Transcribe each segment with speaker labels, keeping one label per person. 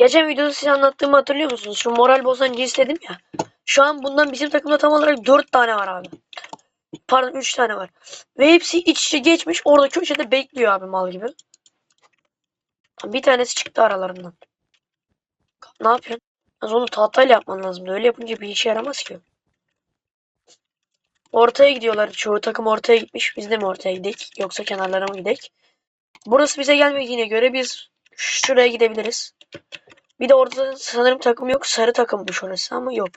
Speaker 1: Geçen videoda size anlattığımı hatırlıyor musunuz? Şu moral bozancı istedim ya. Şu an bundan bizim takımda tam olarak 4 tane var abi. Pardon 3 tane var. Ve hepsi iç içe geçmiş. Orada köşede bekliyor abi mal gibi. Bir tanesi çıktı aralarından. Ne yapıyorsun? Az onu tahtayla yapman lazım. Öyle yapınca bir işe yaramaz ki. Ortaya gidiyorlar. Çoğu takım ortaya gitmiş. Biz de mi ortaya gidek? Yoksa kenarlara mı gidek? Burası bize gelmediğine göre biz şuraya gidebiliriz. Bir de orada sanırım takım yok. Sarı takımmış orası ama yok.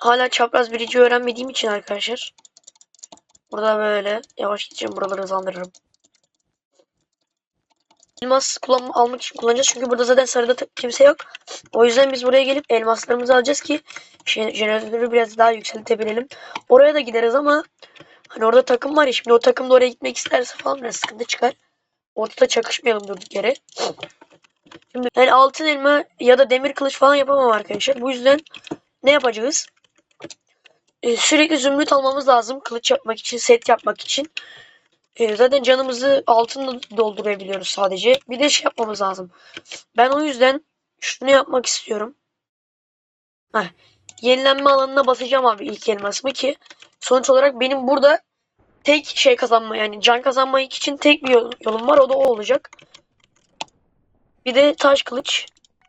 Speaker 1: Hala çapraz birinci öğrenmediğim için arkadaşlar. Burada böyle yavaş gideceğim. Buraları hızlandırırım. Elmas kullan almak için kullanacağız. Çünkü burada zaten sarıda kimse yok. O yüzden biz buraya gelip elmaslarımızı alacağız ki jeneratörü biraz daha yükseltebilelim. Oraya da gideriz ama hani orada takım var ya şimdi o takım da oraya gitmek isterse falan biraz sıkıntı çıkar. Ortada çakışmayalım durduk yere. Şimdi yani altın elma ya da demir kılıç falan yapamam arkadaşlar. Bu yüzden ne yapacağız? Ee, sürekli zümrüt almamız lazım. Kılıç yapmak için, set yapmak için. Ee, zaten canımızı altınla doldurabiliyoruz sadece. Bir de şey yapmamız lazım. Ben o yüzden şunu yapmak istiyorum. Heh. Yenilenme alanına basacağım abi ilk elmasımı ki sonuç olarak benim burada tek şey kazanma yani can kazanmak için tek bir yol- yolum var o da o olacak. Bir de taş kılıç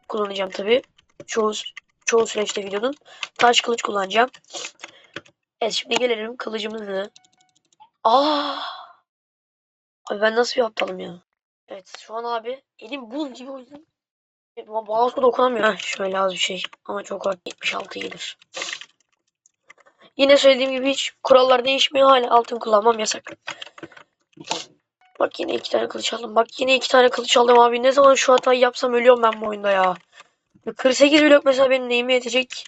Speaker 1: kullanacağım tabi. Çoğu çoğu süreçte videonun taş kılıç kullanacağım. Evet şimdi gelelim kılıcımızı. Aa! Abi ben nasıl bir aptalım ya. Evet şu an abi elim buz gibi o yüzden Mouse'a dokunamıyorum. Heh, şöyle az bir şey. Ama çok az. 76 gelir. Yine söylediğim gibi hiç kurallar değişmiyor. Hala altın kullanmam yasak. Bak yine iki tane kılıç aldım. Bak yine iki tane kılıç aldım abi. Ne zaman şu hatayı yapsam ölüyorum ben bu oyunda ya. 48 blok mesela benim neyime yetecek?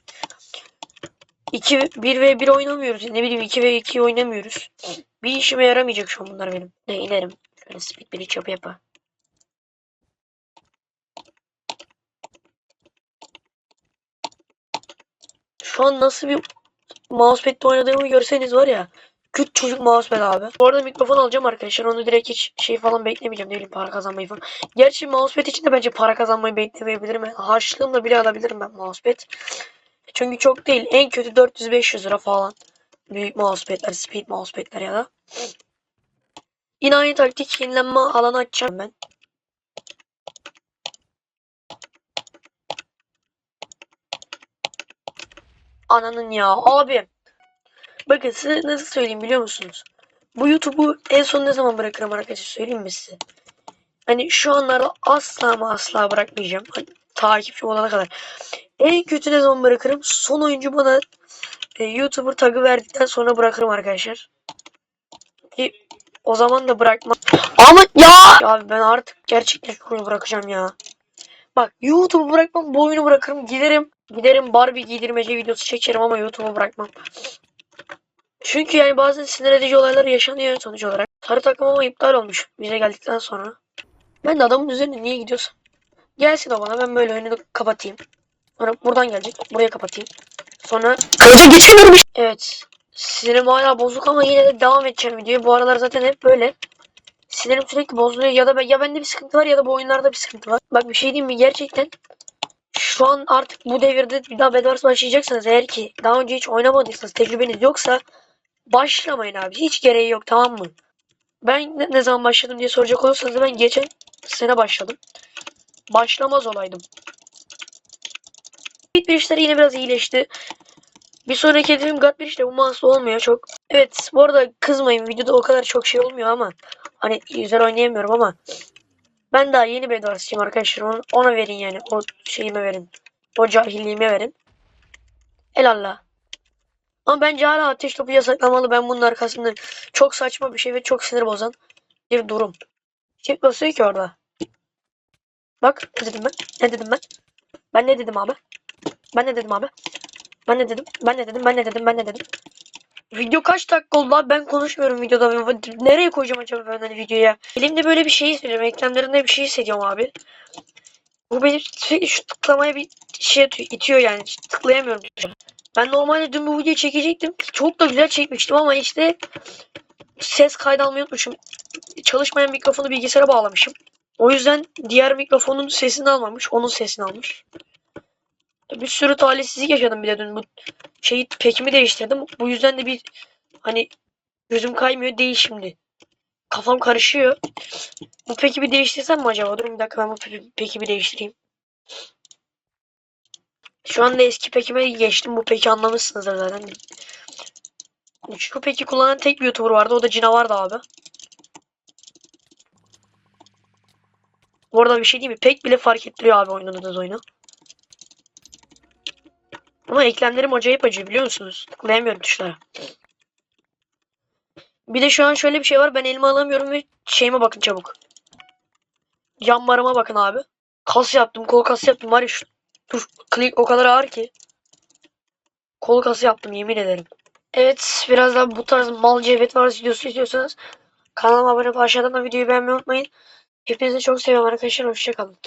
Speaker 1: 2 1 ve 1 oynamıyoruz. Ne bileyim 2 ve 2 oynamıyoruz. Bir işime yaramayacak şu an bunlar benim. Ne inerim. Şöyle speed bir iç yapı yapa. Şu an nasıl bir mousepad'le oynadığımı görseniz var ya. Küt çocuk mousepad abi. Bu arada mikrofon alacağım arkadaşlar. Onu direkt hiç şey falan beklemeyeceğim. Ne bileyim para kazanmayı falan. Gerçi mousepad için de bence para kazanmayı beklemeyebilirim. Harçlığımla bile alabilirim ben mousepad. Çünkü çok değil. En kötü 400-500 lira falan. Büyük mousepad'ler, speed mousepad'ler ya da. Yine aynı taktik yenilenme alanı açacağım ben. Ananın ya abi. Bakın size nasıl söyleyeyim biliyor musunuz? Bu YouTube'u en son ne zaman bırakırım arkadaşlar söyleyeyim mi size? Hani şu anlarda asla ama asla bırakmayacağım. Hani, takipçi olana kadar. En kötü ne zaman bırakırım? Son oyuncu bana e, YouTuber tagı verdikten sonra bırakırım arkadaşlar. Ki o zaman da bırakmam. Ama ya! ya ben artık gerçekten şu oyunu bırakacağım ya. Bak YouTube'u bırakmam bu oyunu bırakırım giderim. Giderim Barbie giydirmece videosu çekerim ama YouTube'u bırakmam. Çünkü yani bazen sinir edici olaylar yaşanıyor sonuç olarak. Sarı takım ama iptal olmuş bize geldikten sonra. Ben de adamın üzerine niye gidiyorsam. Gelsin o bana ben böyle önünü kapatayım. Sonra buradan gelecek. Buraya kapatayım. Sonra kılıca geçemiyorum. Evet. Sinirim hala bozuk ama yine de devam edeceğim videoya. Bu aralar zaten hep böyle. Sinirim sürekli bozuluyor ya da ben, ya bende bir sıkıntı var ya da bu oyunlarda bir sıkıntı var. Bak bir şey diyeyim mi gerçekten şu an artık bu devirde bir daha Bedwars başlayacaksanız eğer ki daha önce hiç oynamadıysanız tecrübeniz yoksa başlamayın abi. Hiç gereği yok tamam mı? Ben ne, ne zaman başladım diye soracak olursanız ben geçen sene başladım. Başlamaz olaydım. Gat bir yine biraz iyileşti. Bir sonraki hedefim Gat bir işte bu mouse olmuyor çok. Evet bu arada kızmayın videoda o kadar çok şey olmuyor ama hani güzel oynayamıyorum ama ben daha yeni Bedwars'çıyım arkadaşlar. Onu, ona verin yani. O şeyime verin. O cahilliğime verin. Elallah. Ama bence hala ateş topu yasaklamalı. Ben bunun arkasında çok saçma bir şey ve çok sinir bozan bir durum. Çift basıyor ki orada. Bak ne dedim ben? Ne dedim ben? Ben ne dedim abi? Ben ne dedim abi? Ben ne dedim? Ben ne dedim? Ben ne dedim? Ben ne dedim? Video kaç dakika oldu abi? Ben konuşmuyorum videoda. Nereye koyacağım acaba ben hani videoya? Elimde böyle bir şey hissediyorum. Ekranlarında bir şey hissediyorum abi. Bu beni sürekli şu tıklamaya bir şey itiyor yani. Tıklayamıyorum. Ben normalde dün bu videoyu çekecektim. Çok da güzel çekmiştim ama işte ses kaydı almayı unutmuşum. Çalışmayan mikrofonu bilgisayara bağlamışım. O yüzden diğer mikrofonun sesini almamış. Onun sesini almış. Bir sürü talihsizlik yaşadım bir de dün. Bu şeyi pekimi değiştirdim. Bu yüzden de bir hani gözüm kaymıyor değil şimdi. Kafam karışıyor. Bu peki bir değiştirsem mi acaba? Durun bir dakika ben bu pe- peki bir değiştireyim. Şu anda eski pekime geçtim. Bu peki anlamışsınızdır zaten. Şu peki kullanan tek YouTuber vardı. O da Cinavar'dı abi. Bu arada bir şey değil mi? Pek bile fark ettiriyor abi oynadığınız oyunu. Ama eklemlerim acayip acıyor biliyor musunuz? Tıklayamıyorum tuşlara. Bir de şu an şöyle bir şey var. Ben elime alamıyorum ve şeyime bakın çabuk. Yan barıma bakın abi. Kas yaptım. Kol kası yaptım. Var ya şu dur, klik o kadar ağır ki. Kol kası yaptım yemin ederim. Evet biraz daha bu tarz mal cevhet var videosu istiyorsanız kanalıma abone olup aşağıdan da videoyu beğenmeyi unutmayın. Hepinizi çok seviyorum arkadaşlar. Hoşçakalın.